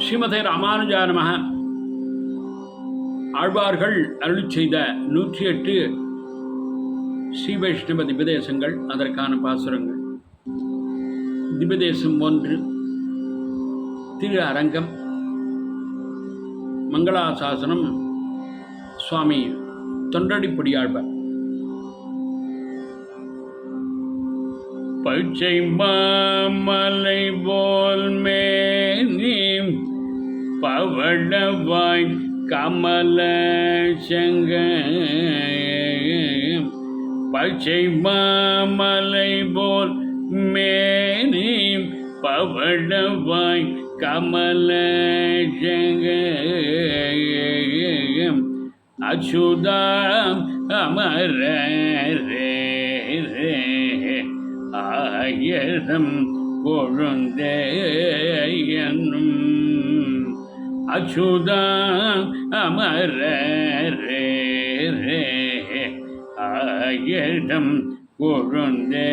ஸ்ரீமதே ராமானுஜானமக ஆழ்வார்கள் அருளிச் செய்த நூற்றி எட்டு ஸ்ரீ வைஷ்ணவ திபதேசங்கள் அதற்கான பாசுரங்கள். திபதேசம் ஒன்று திரு அரங்கம் மங்களாசாசனம் சுவாமி தொண்டடிப்படியாழ்வார். பச்சை மாமலை போல் மேனி பவளவாய் கமல செங்க பச்சை மாமலை போல் மேனி பவளவாய் கமல செங்க அச்சுதாம் அமர ரே ரே ஆயிரம் கொழுந்தே அச்சுதா அமர ஆயிடம் ரே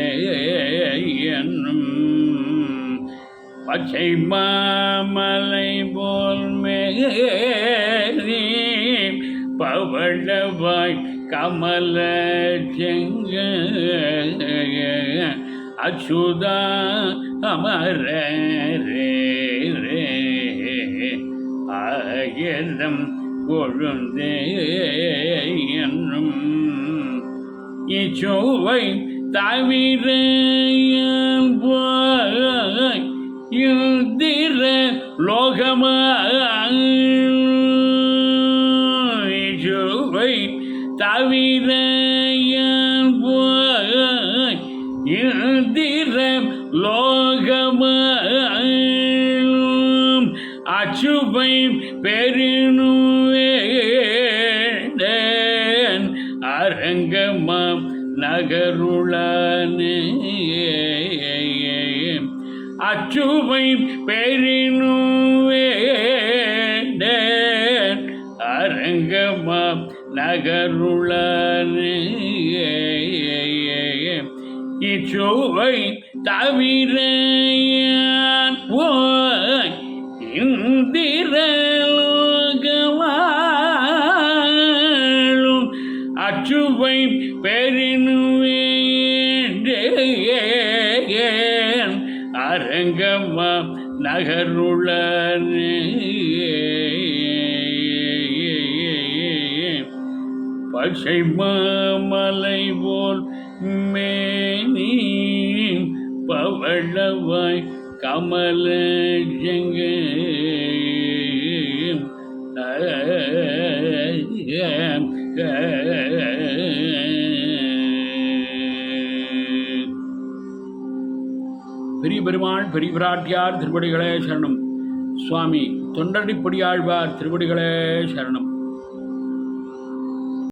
என்னும் பச்சை மாமலை போல் மேரி பவழவாய் கமல செங்க. அச்சுதா அமர ரே எதம் கொழுந்தே என்னும் இச்சோவை தவிர போய் இந்திர லோகமாய் தவிர அச்சுவை பெருணுவேன் அரங்கமாம் நகருளானே. அச்சுவை பெருணுவேன் அரங்கமாம் நகருளானே. இச்சுவை தவிர ஓ இந்திரலோகவாழும் அச்சுவை பெருணுவேன் அரங்கமா நகருள பச்சை மாமலை போல் மேனி பவளவாய் கமல ஜங்க பெரிய பெருமான் பெரிய பிராட்டியார் திருவடிகளே சரணம். சுவாமி தொண்டடிப்படியாழ்வார் திருவடிகளே சரணம்.